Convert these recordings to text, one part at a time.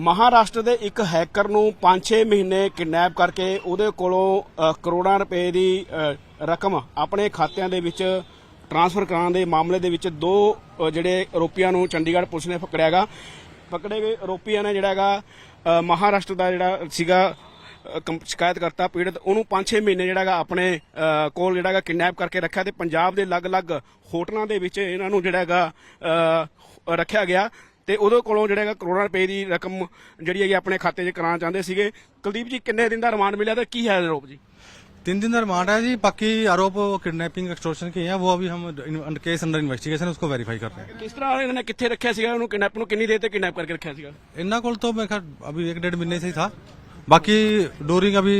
ਮਹਾਰਾਸ਼ਟਰ ਦੇ ਇੱਕ ਹੈਕਰ ਨੂੰ 5-6 ਮਹੀਨੇ ਕਿਡਨੈਪ ਕਰਕੇ ਉਹਦੇ ਕੋਲੋਂ ਕਰੋੜਾਂ ਰੁਪਏ ਦੀ ਰਕਮ ਆਪਣੇ ਖਾਤਿਆਂ ਦੇ ਵਿੱਚ ਟ੍ਰਾਂਸਫਰ ਕਰਾਉਣ ਦੇ ਮਾਮਲੇ ਦੇ ਵਿੱਚ ਦੋ ਜਿਹੜੇ ਆਰੋਪੀਆਂ ਨੂੰ ਚੰਡੀਗੜ੍ਹ ਪੁਲਿਸ ਨੇ ਪਕੜਿਆਗਾ ਪਕੜੇ ਗਏ ਆਰੋਪੀਆਂ ਨੇ ਜਿਹੜਾ ਹੈਗਾ ਮਹਾਰਾਸ਼ਟਰ ਦਾ ਜਿਹੜਾ ਸੀਗਾ ਕੰਪ- ਸ਼ਿਕਾਇਤ ਕਰਤਾ ਪੀੜਤ, ਉਹਨੂੰ 5-6 ਮਹੀਨੇ ਜਿਹੜਾ ਹੈਗਾ ਆਪਣੇ ਕੋਲ ਜਿਹੜਾ ਹੈਗਾ ਕਿਡਨੈਪ ਕਰਕੇ ਰੱਖਿਆ ਤੇ ਪੰਜਾਬ ਦੇ ਅਲੱਗ-ਅਲੱਗ ਹੋਟਲਾਂ ਦੇ ਵਿੱਚ ਇਹਨਾਂ ਨੂੰ ਜਿਹੜਾ ਹੈਗਾ ਰੱਖਿਆ ਗਿਆ। ਤੇ ਉਹਦੇ ਕੋਲੋਂ ਜਿਹੜਾ ਹੈਗਾ ਕਰੋੜਾਂ ਰੁਪਏ ਦੀ ਰਕਮ ਜਿਹੜੀ ਹੈਗੀ ਆਪਣੇ ਖਾਤੇ 'ਚ ਕਰਾਉਣਾ ਚਾਹੁੰਦੇ ਸੀਗੇ ਕੁਲਦੀਪ ਜੀ ਕਿੰਨੇ ਦਿਨ ਦਾ ਰਿਮਾਂਡ ਮਿਲਿਆ ਤੇ ਕੀ ਹੈ ਆਰੋਪ ਜੀ तीन दिन का रिमांड है जी बाकी आरोप किडनैपिंग एक्सटोर्शन के हैं वो अभी हम केस अंडर इन्वेस्टिगेशन है उसको वेरीफाई कर रहे हैं ਕਿਸ ਤਰ੍ਹਾਂ ਇਹਨਾਂ ਨੇ ਕਿੱਥੇ ਰੱਖਿਆ ਸੀਗਾ ਉਹਨੂੰ ਕਿਡਨੈਪ ਨੂੰ ਕਿੰਨੀ ਦੇਰ ਤੇ ਕਿਡਨੈਪ ਕਰਕੇ ਰੱਖਿਆ ਸੀਗਾ इन्ना कोल तो मैं खैर अभी एक डेढ़ महीने से ही था बाकी डोरिंग अभी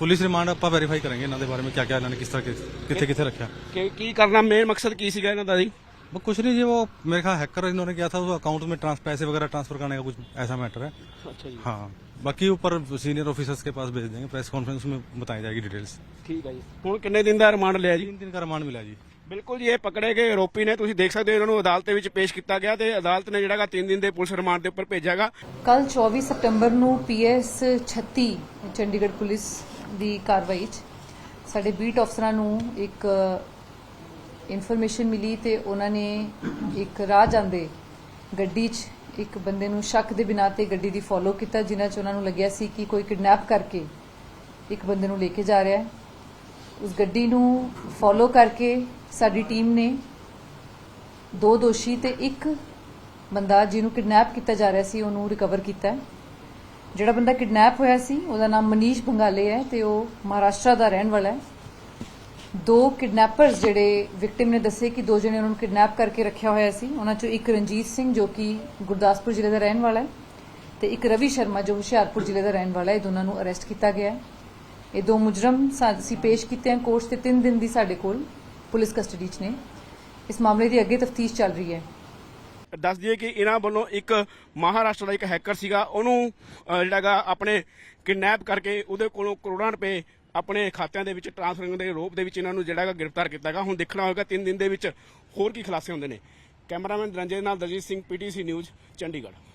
पुलिस रिमांड आप वेरीफाई करेंगे इन्होंने बारे में क्या क्या इन्होंने किस तरह के कितने कितने रखा ਕਿ ਕੀ ਕਰਨਾ ਮੇਨ ਮਕਸਦ ਕੀ ਸੀਗਾ ਇਹਨਾਂ ਦਾ ਜੀ वो कुछ नहीं जी वो मेरे ख्याल हैकर इन्होंने किया था वो अकाउंट में ट्रांस पैसे वगैरह ट्रांसफर करने का कुछ ऐसा मैटर है ਅੱਛਾ ਜੀ हाँ बाकी ऊपर सीनियर ऑफिसर्स के पास भेज देंगे प्रेस कॉन्फ्रेंस में बताई जाएगी डिटेल्स ਠੀਕ ਹੈ ਜੀ ਹੁਣ ਕਿੰਨੇ ਦਿਨ ਦਾ ਰਿਮਾਂਡ ਲਿਆ ਜੀ तीन दिन का रिमांड मिला जी ਬਿਲਕੁਲ ਜੀ ਇਹ ਪਕੜੇ ਗਏ ਆਰੋਪੀ ਨੇ ਤੁਸੀਂ ਦੇਖ ਸਕਦੇ ਹੋ ਇਹਨਾਂ ਨੂੰ ਅਦਾਲਤ ਦੇ ਵਿੱਚ ਪੇਸ਼ ਕੀਤਾ ਗਿਆ ਤੇ ਅਦਾਲਤ ਨੇ ਜਿਹੜਾਗਾ 3 ਦਿਨ ਦੇ ਪੁਲਿਸ ਰਿਮਾਂਡ ਦੇ ਉੱਪਰ ਭੇਜਿਆਗਾ ਕੱਲ 24 ਸਤੰਬਰ ਨੂੰ ਪੀਐਸ 36 ਚੰਡੀਗੜ੍ਹ ਪੁਲਿਸ ਦੀ ਕਾਰਵਾਈ 'ਚ ਸਾਡੇ ਬੀਟ ਅਫਸਰਾਂ ਨੂੰ ਇੱਕ ਇਨਫੋਰਮੇਸ਼ਨ ਮਿਲੀ ਤੇ ਉਹਨਾਂ ਨੇ ਇੱਕ ਰਾਹ ਜਾਂਦੇ ਗੱਡੀ 'ਚ ਇੱਕ ਬੰਦੇ ਨੂੰ ਸ਼ੱਕ ਦੇ ਬਿਨਾਂ ਤੇ ਗੱਡੀ ਦੀ ਫੋਲੋ ਕੀਤਾ, ਜਿਨ੍ਹਾਂ 'ਚ ਉਹਨਾਂ ਨੂੰ ਲੱਗਿਆ ਸੀ ਕਿ ਕੋਈ ਕਿਡਨੈਪ ਕਰਕੇ ਇੱਕ ਬੰਦੇ ਨੂੰ ਲੈ ਕੇ ਜਾ ਰਿਹਾ ਹੈ। ਉਸ ਗੱਡੀ ਨੂੰ ਫੋਲੋ ਕਰਕੇ ਸਾਡੀ ਟੀਮ ਨੇ ਦੋ ਦੋਸ਼ੀ ਤੇ ਇੱਕ ਬੰਦਾ ਜਿਹਨੂੰ ਕਿਡਨੈਪ ਕੀਤਾ ਜਾ ਰਿਹਾ ਸੀ, ਉਹਨੂੰ ਰਿਕਵਰ ਕੀਤਾ ਹੈ। ਜਿਹੜਾ ਬੰਦਾ ਕਿਡਨੈਪ ਹੋਇਆ ਸੀ, ਉਹਦਾ ਨਾਮ ਮਨੀਸ਼ ਬੰਗਾਲੇ ਹੈ ਤੇ ਉਹ ਮਹਾਰਾਸ਼ਟਰ ਦਾ ਰਹਿਣ ਵਾਲਾ ਹੈ। ਦੋ ਕਿਡਨੈਪਰਸ ਜਿਹੜੇ ਵਿਕਟਿਮ ਨੇ ਦੱਸੇ ਕਿ ਦੋ ਜਣੇ ਉਹਨਾਂ ਨੂੰ ਕਿਡਨੈਪ ਕਰਕੇ ਰੱਖਿਆ ਹੋਇਆ ਸੀ। ਉਹਨਾਂ ਚੋਂ ਇੱਕ ਰਣਜੀਤ ਸਿੰਘ ਜੋ ਕਿ ਗੁਰਦਾਸਪੁਰ ਜ਼ਿਲ੍ਹੇ ਦਾ ਰਹਿਣ ਵਾਲਾ ਹੈ ਤੇ ਇੱਕ ਰਵੀ ਸ਼ਰਮਾ ਜੋ ਹੁਸ਼ਿਆਰਪੁਰ ਜ਼ਿਲ੍ਹੇ ਦਾ ਰਹਿਣ ਵਾਲਾ ਹੈ। ਇਹ ਦੋਨਾਂ ਨੂੰ ਅਰੈਸਟ ਕੀਤਾ ਗਿਆ ਹੈ। ਇਹ ਦੋ ਮੁਜਰਮ ਅਸੀਂ ਪੇਸ਼ ਕੀਤੇ ਹਨ ਕੋਰਟ ਤੇ। 3 ਦਿਨ ਦੀ ਸਾਡੇ ਕੋਲ ਪੁਲਿਸ ਕਸਟਡੀ 'ਚ ਨੇ। ਇਸ ਮਾਮਲੇ ਦੀ ਅੱਗੇ ਤਫਤੀਸ਼ ਚੱਲ ਰਹੀ ਹੈ। ਦੱਸ ਦਈਏ ਕਿ ਇਹਨਾਂ ਵੱਲੋਂ ਇੱਕ ਮਹਾਰਾਸ਼ਟਰ ਦਾ ਇੱਕ ਹੈਕਰ ਸੀਗਾ। ਉਹਨੂੰ ਅਹ, ਜਿਹੜਾਗਾ ਆਪਣੇ ਕਿਡਨੈਪ ਕਰਕੇ ਉਹਦੇ ਕੋਲੋਂ ਕਰੋੜਾਂ ਰੁਪਏ ਆਪਣੇ ਖਾਤਿਆਂ ਦੇ ਵਿੱਚ ਟ੍ਰਾਂਸਫਰ ਦੇ ਰੂਪ ਦੇ ਵਿੱਚ ਇਹਨਾਂ ਨੂੰ ਜਿਹੜਾਗਾ ਗ੍ਰਿਫਤਾਰ ਕੀਤਾ ਕੀਤਾਗਾ ਹੁਣ ਦੇਖਣਾ ਹੋਏਗਾ 3 ਦਿਨ ਦੇ ਵਿੱਚ ਹੋਰ ਕੀ ਖੁਲਾਸੇ ਹੁੰਦੇ ਨੇ। ਕੈਮਰਾਮੈਨ ਰੰਜਨ ਨਾਲ ਦਲਜੀਤ ਸਿੰਘ, ਪੀਟੀਸੀ ਨਿਊਜ਼, ਚੰਡੀਗੜ੍ਹ।